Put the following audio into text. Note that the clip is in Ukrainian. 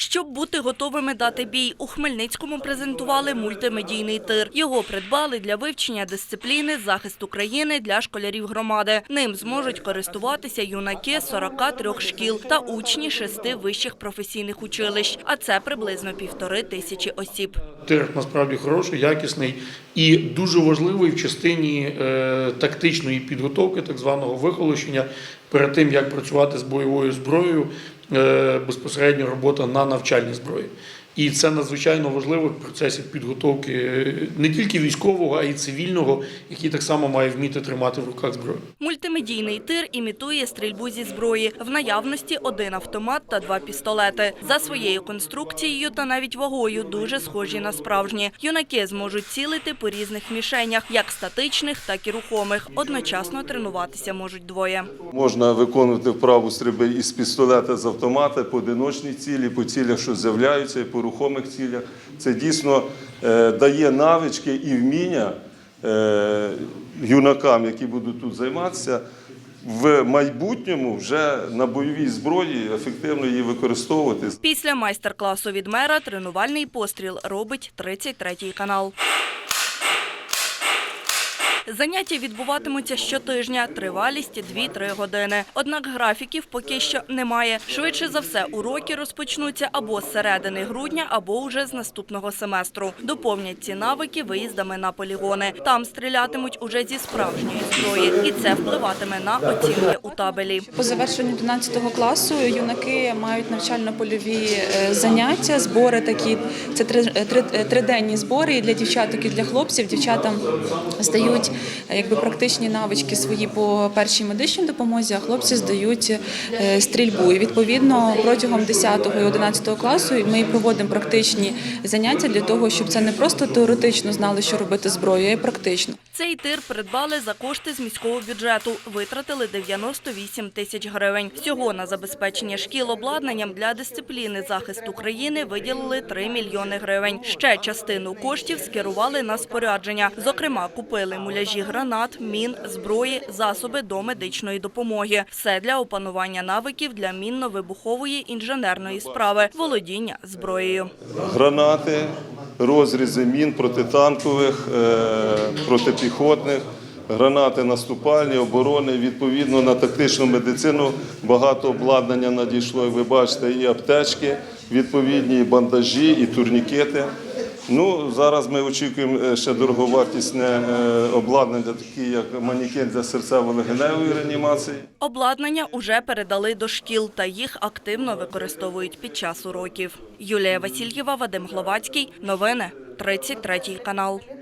Щоб бути готовими дати бій, у Хмельницькому презентували мультимедійний тир. Його придбали для вивчення дисципліни захист України для школярів громади. Ним зможуть користуватися юнаки 43 шкіл та учні шести вищих професійних училищ. А це приблизно півтори тисячі осіб. Тир насправді хороший, якісний і дуже важливий в частині е, тактичної підготовки, так званого вихолощення, перед тим як працювати з бойовою зброєю, безпосередньо робота на навчальній зброї. І це надзвичайно важливо в процесі підготовки е, не тільки військового, а й цивільного, який так само має вміти тримати в руках зброю. Мультимедійний тир імітує стрільбу зі зброї. В наявності один автомат та два пістолети. За своєю конструкцією та навіть вагою дуже схожі на справжні. Юнаки зможуть цілити по різних мішенях, як статичних, так і рухомих. Одночасно тренуватися можуть двоє. Можна виконувати вправу стрільби із пістолета з автомата по одиночній цілі, по цілях, що з'являються, і по рухомих цілях. Це дійсно е, дає навички і вміння е, юнакам, які будуть тут займатися, в майбутньому вже на бойовій зброї ефективно її використовувати. Після майстер-класу від мера тренувальний постріл робить 33-й канал. Заняття відбуватимуться щотижня, тривалість 2-3 години. Однак графіків поки що немає. Швидше за все, уроки розпочнуться або з середини грудня, або вже з наступного семестру. Доповнять ці навики виїздами на полігони. Там стрілятимуть уже зі справжньої зброї, і це впливатиме на оцінки у табелі. По завершенню 11 класу юнаки мають навчально-польові е, заняття, збори такі. Це три, три, триденні збори і для дівчаток, і для хлопців. Дівчатам здають е, якби практичні навички свої по першій медичній допомозі, а хлопці здають е, стрільбу. І відповідно протягом 10 і 11 класу ми проводимо практичні заняття для того, щоб це не просто теоретично знали, що робити зброєю, а й практично. Цей тир придбали за кошти з міського бюджету. Витратили 98 тисяч гривень. Всього на забезпечення шкіл обладнанням для дисципліни захист України виділили 3 мільйони гривень. Ще частину коштів скерували на спорядження. Зокрема, купили муляжі гранат, мін, зброї, засоби до медичної допомоги. Все для опанування навиків для мінно-вибухової інженерної справи, володіння зброєю. гранати, розрізи мін протитанкових, е, протипіхотних, гранати наступальні, оборони. Відповідно на тактичну медицину багато обладнання надійшло. Ви бачите, і аптечки відповідні, бандажі, і турнікети. Ну, зараз ми очікуємо е, ще дороговартісне е, обладнання, такі як манікен для серцево-легеневої реанімації. Обладнання уже передали до шкіл та їх активно використовують під час уроків. Юлія Васильєва, Вадим Гловацький. Новини 33 канал.